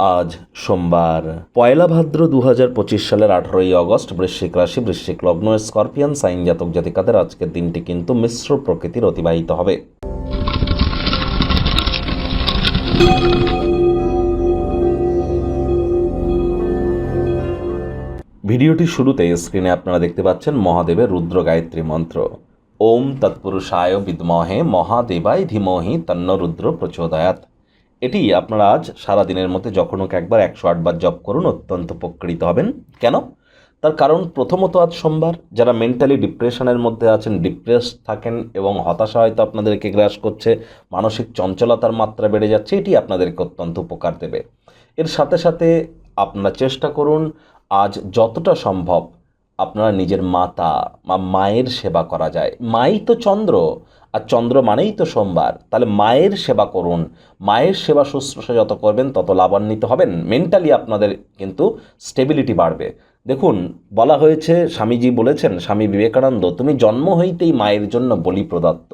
আজ সোমবার। পয়লা ভাদ্র দু পঁচিশ সালের আঠারোই আগস্ট বৃশ্চিক রাশি, বৃশ্চিক লগ্ন, স্করপিয়ান, সাইন জাতক জাতিকাদের আজকের দিনটি কিন্তু মিশ্র প্রকৃতির অতিবাহিত হবে। ভিডিওটি শুরুতে স্ক্রিনে আপনারা দেখতে পাচ্ছেন মহাদেবের রুদ্র গায়ত্রী মন্ত্র। ওম তৎপুরুষায় বিদ্মহে মহাদেবায় ধীমহি তন্ন রুদ্র প্রচোদয়াত এটি আপনারা আজ সারা দিনের মধ্যে যখন হোক একবার একশো আটবার জপ করুন, অত্যন্ত উপকৃত হবেন। কেন? তার কারণ প্রথমত আজ সোমবার যারা মেন্টালি ডিপ্রেশনের মধ্যে আছেন ডিপ্রেস থাকেন এবং হতাশা হয়তো আপনাদেরকে গ্রাস করছে, মানসিক চঞ্চলতার মাত্রা বেড়ে যাচ্ছে, এটি আপনাদেরকে অত্যন্ত উপকার দেবে। এর সাথে সাথে আপনারা চেষ্টা করুন, আজ যতটা সম্ভব আপনারা নিজের মাতা বা মায়ের সেবা করা যায়। মাই তো চন্দ্র, আর চন্দ্র মানেই তো সোমবার। তাহলে মায়ের সেবা করুন। মায়ের সেবা শুশ্রূষা যত করবেন, তত লাভান্বিত হবেন। মেন্টালি আপনাদের কিন্তু স্টেবিলিটি বাড়বে। দেখুন, বলা হয়েছে, স্বামীজি বলেছেন, স্বামী বিবেকানন্দ, তুমি জন্ম হইতেই মায়ের জন্য বলি প্রদত্ত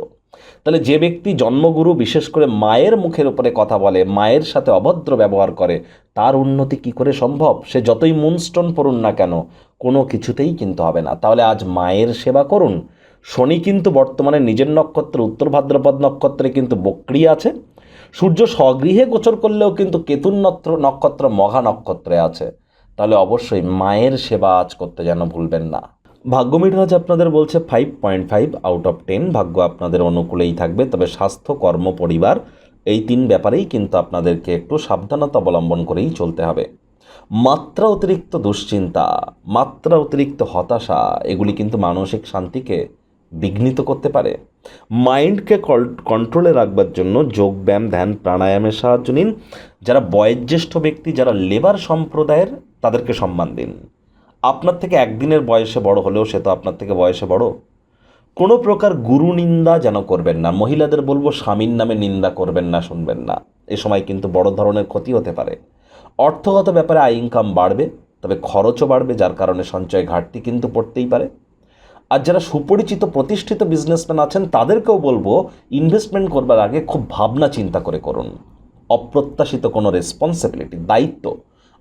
তাহলে যে ব্যক্তি জন্মগুরু, বিশেষ করে মায়ের মুখের উপরে কথা বলে, মায়ের সাথে অভদ্র ব্যবহার করে, তার উন্নতি কি করে সম্ভব? সে যতই মুনস্টোন পড়ুন না কেন, কোনো কিছুতেই কিন্তু হবে না। তাহলে আজ মায়ের সেবা করুন। শনি কিন্তু বর্তমানে নিজের নক্ষত্র, উত্তর ভাদ্রপদ নক্ষত্রে কিন্তু বক্রি আছে। সূর্য স্বগৃহে গোচর করলেও কিন্তু কেতুন নক্ষত্র মঘা নক্ষত্রে আছে। তাহলে অবশ্যই মায়ের সেবা আজ করতে যেন ভুলবেন না। ভাগ্যমিটার আজ আপনাদের বলছে five point five out of ten ভাগ্য আপনাদের অনুকূলেই থাকবে, তবে স্বাস্থ্য, কর্ম, পরিবার এই তিন ব্যাপারেই কিন্তু আপনাদেরকে একটু সাবধানতা অবলম্বন করেই চলতে হবে। মাত্রা অতিরিক্ত দুশ্চিন্তা, মাত্রা অতিরিক্ত হতাশা, এগুলি কিন্তু মানসিক শান্তিকে বিঘ্নিত করতে পারে। মাইন্ডকে কন্ট্রোলে রাখবার জন্য যোগব্যায়াম ধ্যান, প্রাণায়ামের সাহায্য নিন। যারা বয়োজ্যেষ্ঠ ব্যক্তি, যারা লেবার সম্প্রদায়ের, তাদেরকে সম্মান দিন। আপনার থেকে একদিনের বয়সে বড় হলেও সে তো আপনার থেকে বয়সে বড়। কোনো প্রকার গুরু নিন্দা যেন করবেন না, মহিলাদের বলব স্বামীর নামে নিন্দা করবেন না, শুনবেন না। এ সময় কিন্তু বড় ধরনের ক্ষতি হতে পারে। অর্থগত ব্যাপারে আয় ইনকাম বাড়বে, তবে খরচও বাড়বে, যার কারণে সঞ্চয় ঘাটতি কিন্তু পড়তেই পারে। আর যারা সুপরিচিত প্রতিষ্ঠিত বিজনেসম্যান আছেন, তাদেরকেও বলব ইনভেস্টমেন্ট করবার আগে খুব ভাবনা চিন্তা করে করুন। অপ্রত্যাশিত কোনো রেসপন্সিবিলিটি দায়িত্ব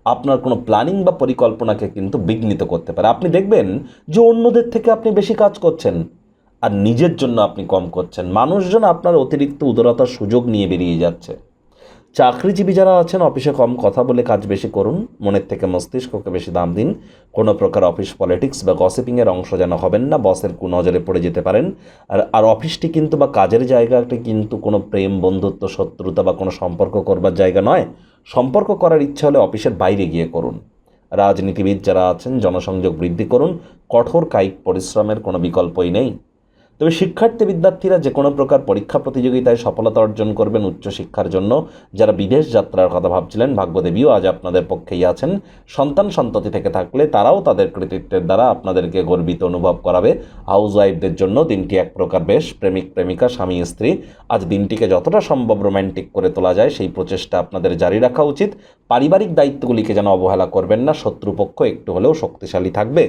আপনার কোনো প্ল্যানিং বা পরিকল্পনাকে কিন্তু বিঘ্নিত করতে পারে। আপনি দেখবেন যে অন্যদের থেকে আপনি বেশি কাজ করছেন আর নিজের জন্য আপনি কম করছেন। মানুষজন আপনার অতিরিক্ত উদারতার সুযোগ নিয়ে বেরিয়ে যাচ্ছে। চাকরিজীবী যারা আছেন, অফিসে কম কথা বলে কাজ বেশি করুন। মনের থেকে মস্তিষ্ককে বেশি দাম দিন। কোনো প্রকার অফিস পলিটিক্স বা গসিপিংয়ের অংশ যেন হবেন না। বসের কুনজরে পড়ে যেতে পারেন। আর আর অফিসটি কিন্তু বা কাজের জায়গাটি কিন্তু কোনো প্রেম, বন্ধুত্ব, শত্রুতা বা কোনো সম্পর্ক করবার জায়গা নয়। সম্পর্ক করার ইচ্ছা হলে অফিসের বাইরে গিয়ে করুন। রাজনীতিবিদ যারা আছেন, জনসংযোগ বৃদ্ধি করুন। কঠোর কায়িক পরিশ্রমের কোনো বিকল্পই নেই। তবে শিক্ষার্থী বিদ্যার্থীরা যে কোনো প্রকার পরীক্ষা প্রতিযোগিতায় সফলতা অর্জন করবেন উচ্চশিক্ষার জন্য। যারা বিদেশ যাত্রার কথা ভাবছিলেন, ভাগ্যদেবীও আজ আপনাদের পক্ষেই আছেন। সন্তান সন্ততি থেকে থাকলে তারাও তাদের কৃতিত্বের দ্বারা আপনাদেরকে গর্বিত অনুভব করাবে। হাউস ওয়াইফদের জন্য দিনটি এক প্রকার বেশ, প্রেমিক, প্রেমিকা, স্বামী, স্ত্রী। আজ দিনটিকে যতটা সম্ভব রোম্যান্টিক করে তোলা যায়, সেই প্রচেষ্টা আপনাদের জারি রাখা উচিত। পারিবারিক দায়িত্বগুলিকে যেন অবহেলা করবেন না, শত্রুপক্ষ একটু হলেও শক্তিশালী থাকবে।